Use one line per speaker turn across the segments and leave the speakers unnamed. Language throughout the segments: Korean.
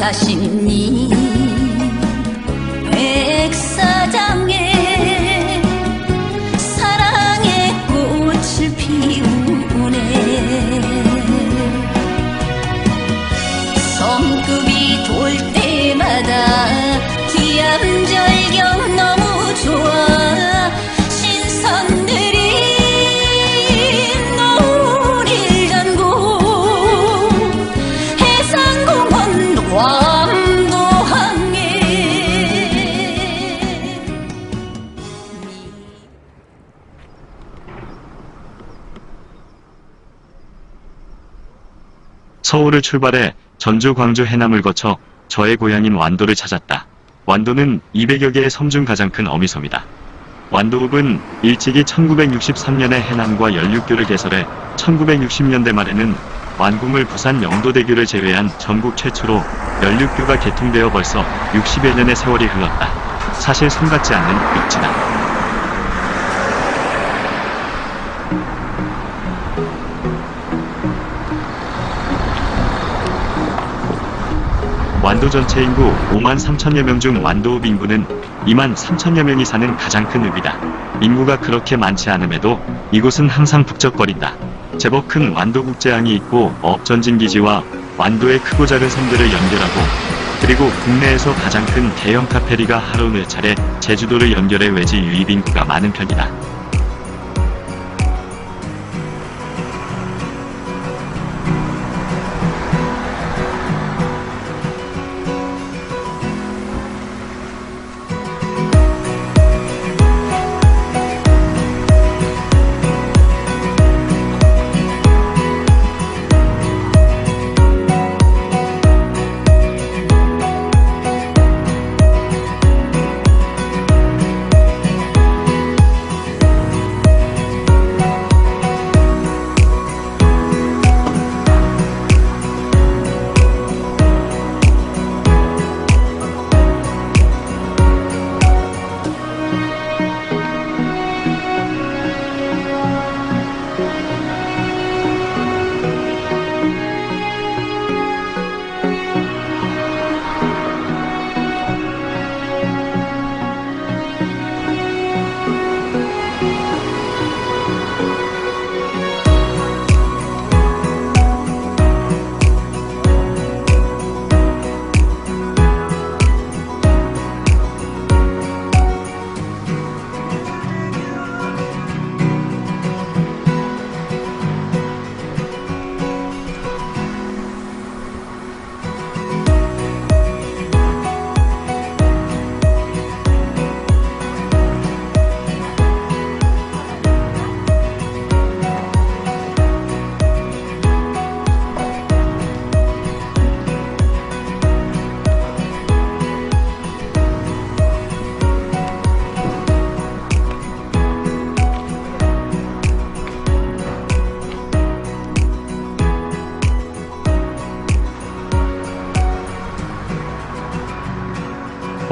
명사
서울을 출발해 전주, 광주, 해남을 거쳐 저의 고향인 완도를 찾았다. 완도는 200여 개의 섬 중 가장 큰 어미섬이다. 완도읍은 일찍이 1963년에 해남과 연륙교를 개설해 1960년대 말에는 완구물 부산 영도대교를 제외한 전국 최초로 연륙교가 개통되어 벌써 60여 년의 세월이 흘렀다. 사실 섬 같지 않는 육지다. 완도 전체 인구 5만 3천여 명 중 완도읍 인구는 2만 3천여 명이 사는 가장 큰 읍이다. 인구가 그렇게 많지 않음에도 이곳은 항상 북적거린다. 제법 큰 완도국제항이 있고 어업전진기지와 완도의 크고 작은 섬들을 연결하고 그리고 국내에서 가장 큰 대형 카페리가 하루 네 차례 제주도를 연결해 외지 유입 인구가 많은 편이다.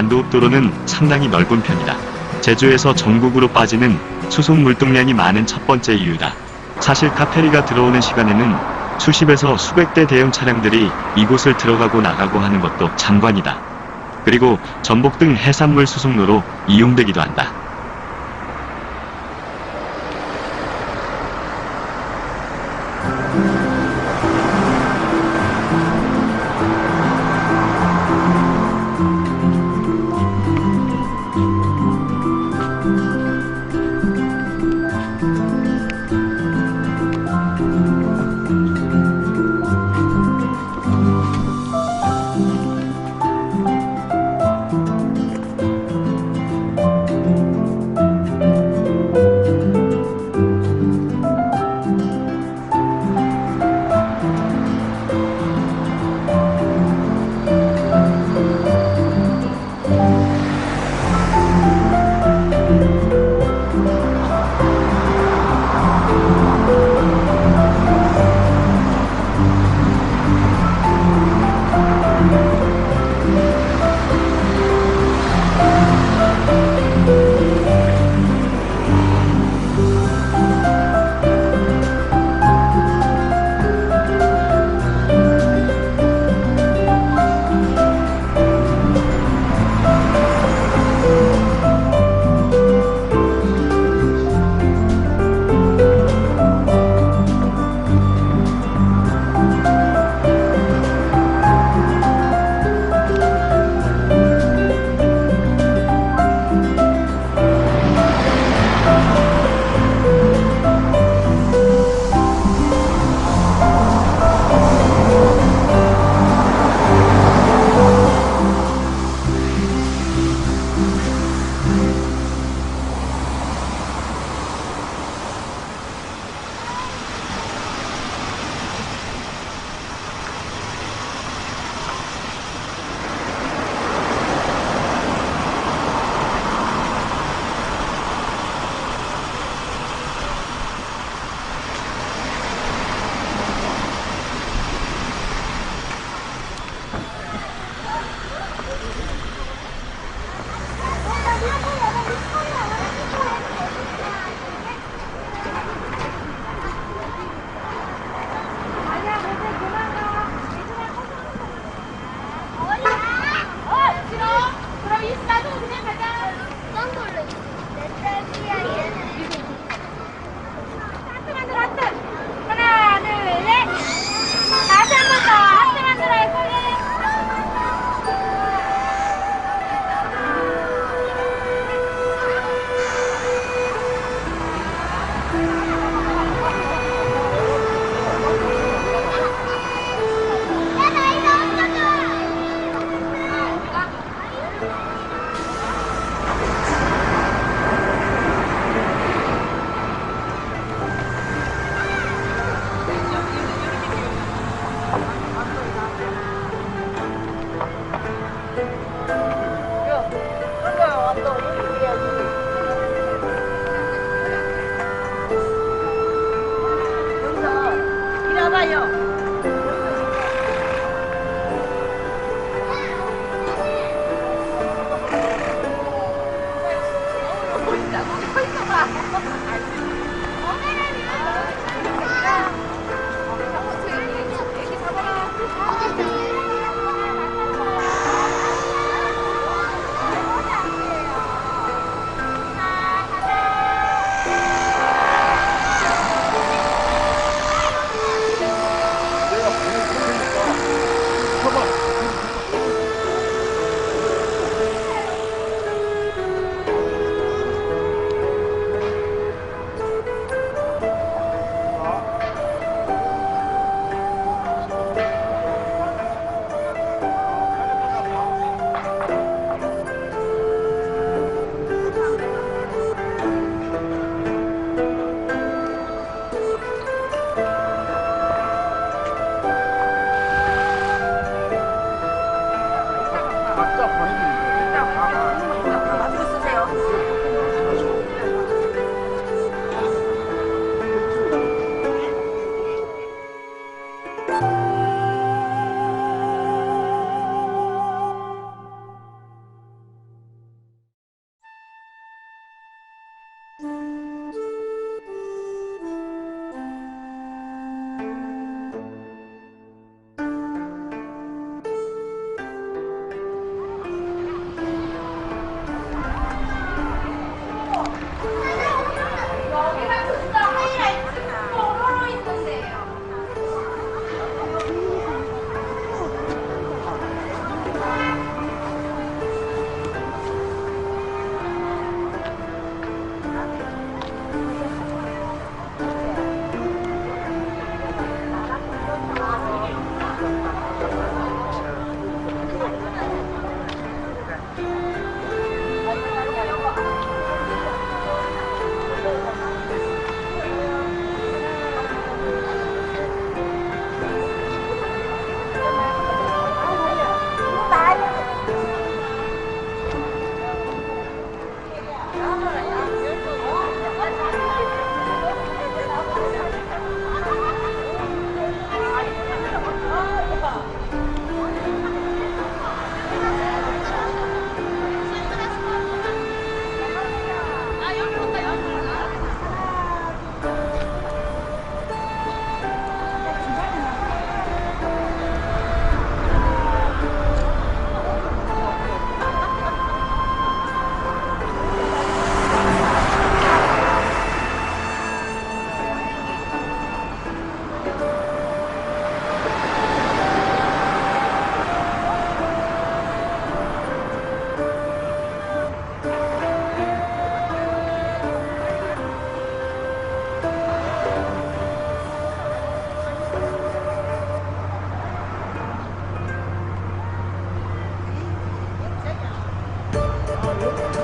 완도읍도로는 상당히 넓은 편이다. 제주에서 전국으로 빠지는 수송 물동량이 많은 첫 번째 이유다. 사실 카페리가 들어오는 시간에는 수십에서 수백 대 대형 차량들이 이곳을 들어가고 나가고 하는 것도 장관이다. 그리고 전복 등 해산물 수송로로 이용되기도 한다.
Thank you.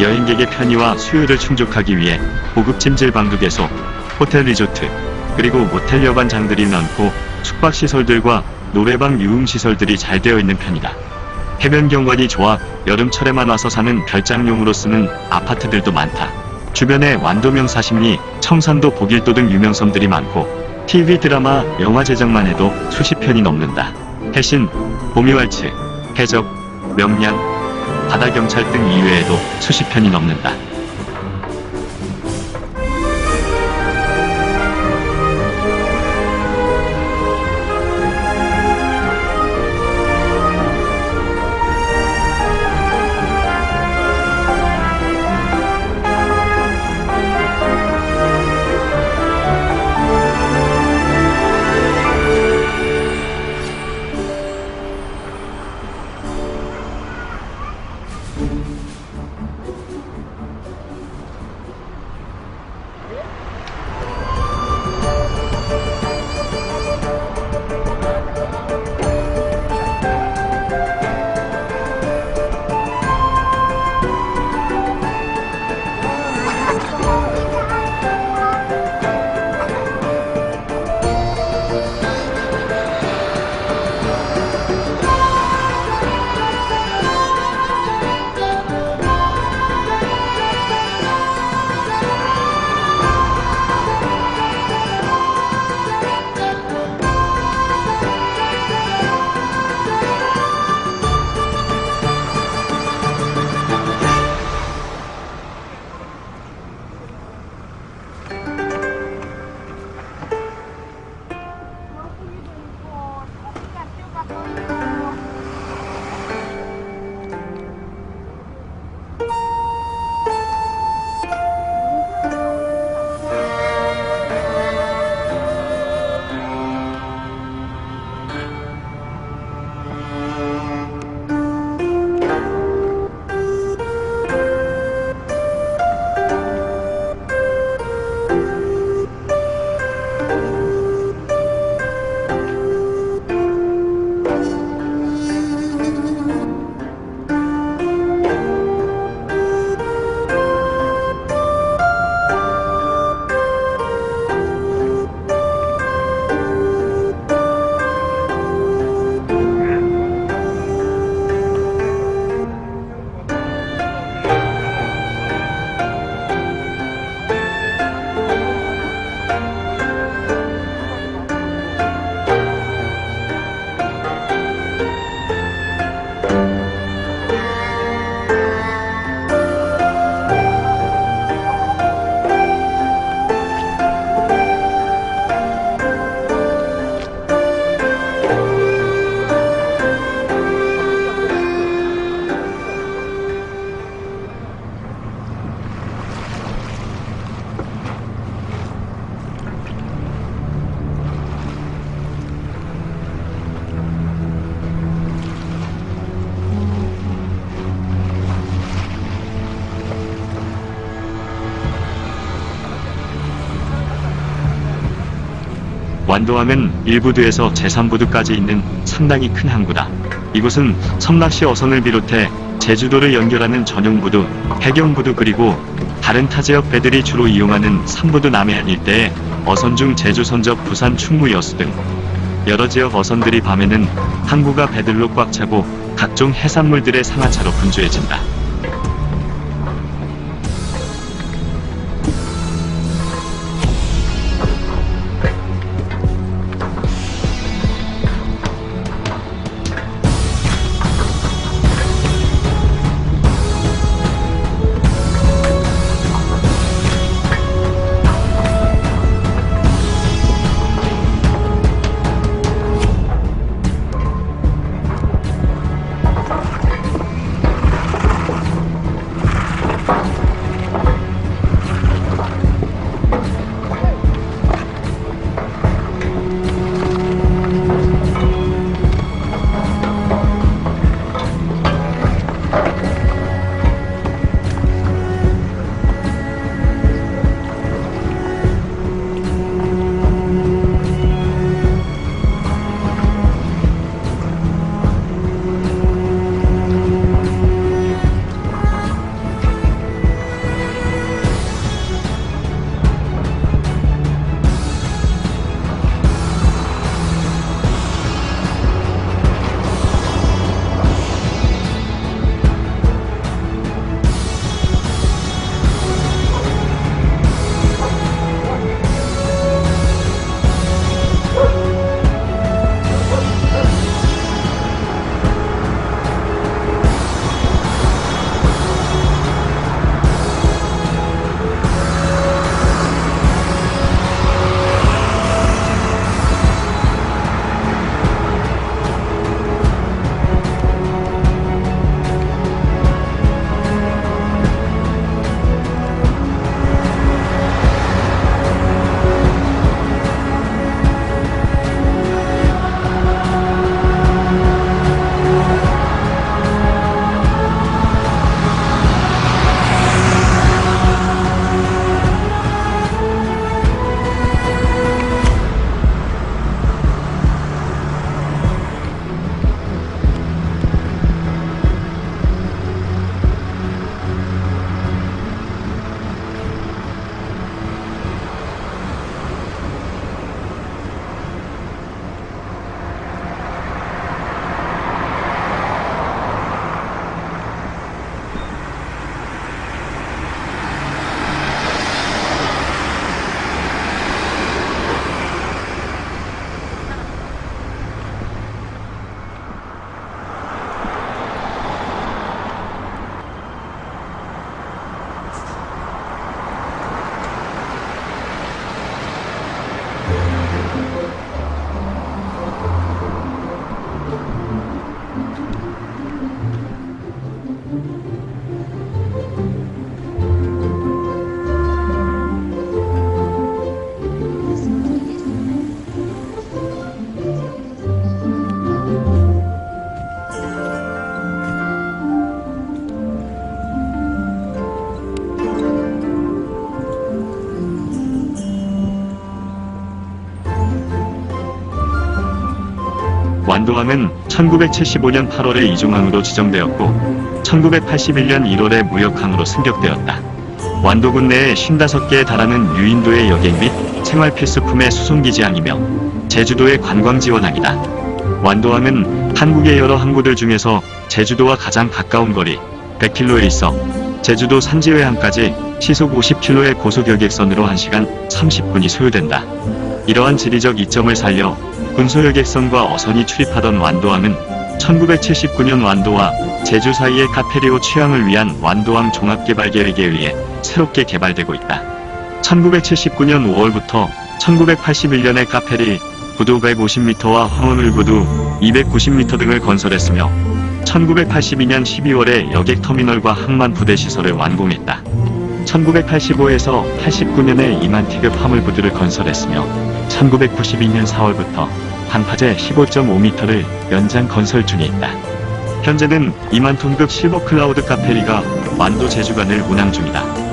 여행객의 편의와 수요를 충족하기 위해 고급 찜질 방국에서 호텔 리조트, 그리고 모텔 여관장들이 많고 숙박시설들과 노래방 유흥시설들이 잘 되어 있는 편이다. 해변 경관이 좋아 여름철에만 와서 사는 별장용으로 쓰는 아파트들도 많다. 주변에 완도명 사십리, 청산도 복일도 등 유명섬들이 많고 TV 드라마, 영화 제작만 해도 수십 편이 넘는다. 해신, 보미왈츠, 해적, 명량, 바다경찰 등 이외에도 수십 편이 넘는다. 완도항은 1부두에서 제3부두까지 있는 상당히 큰 항구다. 이곳은 섬낚시 어선을 비롯해 제주도를 연결하는 전용부두, 해경부두 그리고 다른 타 지역 배들이 주로 이용하는 3부두 남해안 일대에 어선 중 제주 선적 부산 충무 여수 등 여러 지역 어선들이 밤에는 항구가 배들로 꽉 차고 각종 해산물들의 상하차로 분주해진다. 완도항은 1975년 8월에 이중항으로 지정되었고 1981년 1월에 무역항으로 승격되었다. 완도군 내에 55개에 달하는 유인도의 여객 및 생활 필수품의 수송기지항이며 제주도의 관광지원항이다. 완도항은 한국의 여러 항구들 중에서 제주도와 가장 가까운 거리 100km에 있어 제주도 산지회항까지 시속 50km의 고속여객선으로 1시간 30분이 소요된다. 이러한 지리적 이점을 살려 군소여객선과 어선이 출입하던 완도항은 1979년 완도와 제주 사이의 카페리오 취항을 위한 완도항 종합개발 계획에 의해 새롭게 개발되고 있다. 1979년 5월부터 1981년에 카페리 부두 150m와 황혼을 부두 290m 등을 건설했으며 1982년 12월에 여객터미널과 항만 부대 시설을 완공했다. 1985에서 89년에 이만티급 화물부두를 건설했으며 1992년 4월부터 한파제 15.5m를 연장 건설 중에 있다. 현재는 2만 톤급 실버 클라우드 카페리가 완도 제주간을 운항 중이다.